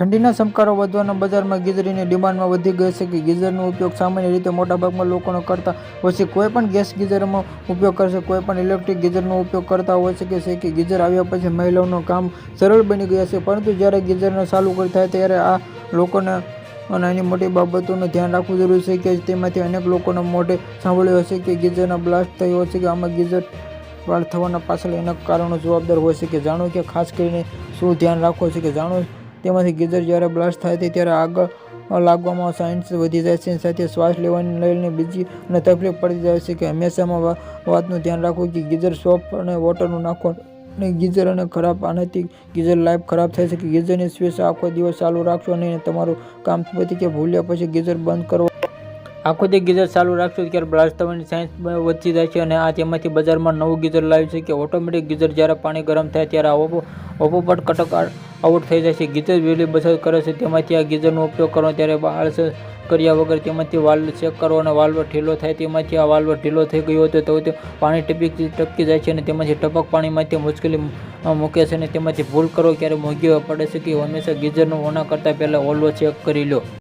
ઠંડીના સમકારો વધવાના બજારમાં ગીઝરીની ડિમાન્ડમાં વધી ગઈ છે કે ગીઝરનો ઉપયોગ સામાન્ય રીતે મોટાભાગમાં લોકોનો કરતા હોય છે. કોઈ પણ ગેસ ગીઝરનો ઉપયોગ કરશે, કોઈ પણ ઇલેક્ટ્રિક ગીઝરનો ઉપયોગ કરતા હોય છે કે છે કે ગીઝર આવ્યા પછી મહિલાઓનું કામ સરળ બની ગયા છે. પરંતુ જ્યારે ગીઝરને ચાલુ કરી થાય ત્યારે આ લોકોને અને એની મોટી બાબતોનું ધ્યાન રાખવું જરૂરી છે કે તેમાંથી અનેક લોકોના મોઢે સાંભળ્યું હશે કે ગીઝરના બ્લાસ્ટ થયો હશે કે આમાં ગીઝર વાળ થવાના પાછળ એના કારણો જવાબદાર હોય છે કે જાણો કે ખાસ કરીને શું ધ્યાન રાખવું છે કે જાણો તેમાંથી ગીઝર જ્યારે બ્લાસ્ટ થાય છે, ત્યારે આગળ લાગવામાં સાયન્સ વધી જાય છે. સાથે શ્વાસ લેવાની લઈને બીજી અને તકલીફ પડી જાય છે કે હંમેશામાં વાતનું ધ્યાન રાખવું કે ગીઝર સોપ અને વોટરનું નાખવાનું અને ગીઝર અને ખરાબ, આનાથી ગીઝર લાઈફ ખરાબ થાય છે કે ગીઝરની સ્વિચ આખો દિવસ ચાલુ રાખશો નહીં તમારું કામ પતી કે ભૂલ્યા પછી ગીઝર બંધ કરવા આખો તે ગીઝર ચાલુ રાખશો ત્યારે બ્લાસ્ટ થવાની સાયન્સ વધતી જાય છે અને આ તેમાંથી બજારમાં નવું ગીઝર લાવ્યું છે કે ઓટોમેટિક ગીઝર જ્યારે પાણી ગરમ થાય ત્યારે ઓપો ઓપોપટ કટક આઉટ થઈ જાય છે. ગીઝર વીજળી બચત કરે છે. તેમાંથી આ ગીઝરનો ઉપયોગ કરવો ત્યારે આળસ કર્યા વગર તેમાંથી વાલ્વ ચેક કરો અને વાલ્વ ઢીલો થાય. તેમાંથી આ વાલ્વ ઢીલો થઈ ગયો હતો તો તે પાણી ટપકી ટપકી જાય છે અને તેમાંથી ટપક પાણીમાંથી મુશ્કેલી મૂકે છે અને તેમાંથી ભૂલ કરો ક્યારે મોંઘી પડે છે કે હંમેશા ગીઝરનું ઓના કરતાં પહેલાં ઓલ્વો ચેક કરી લો.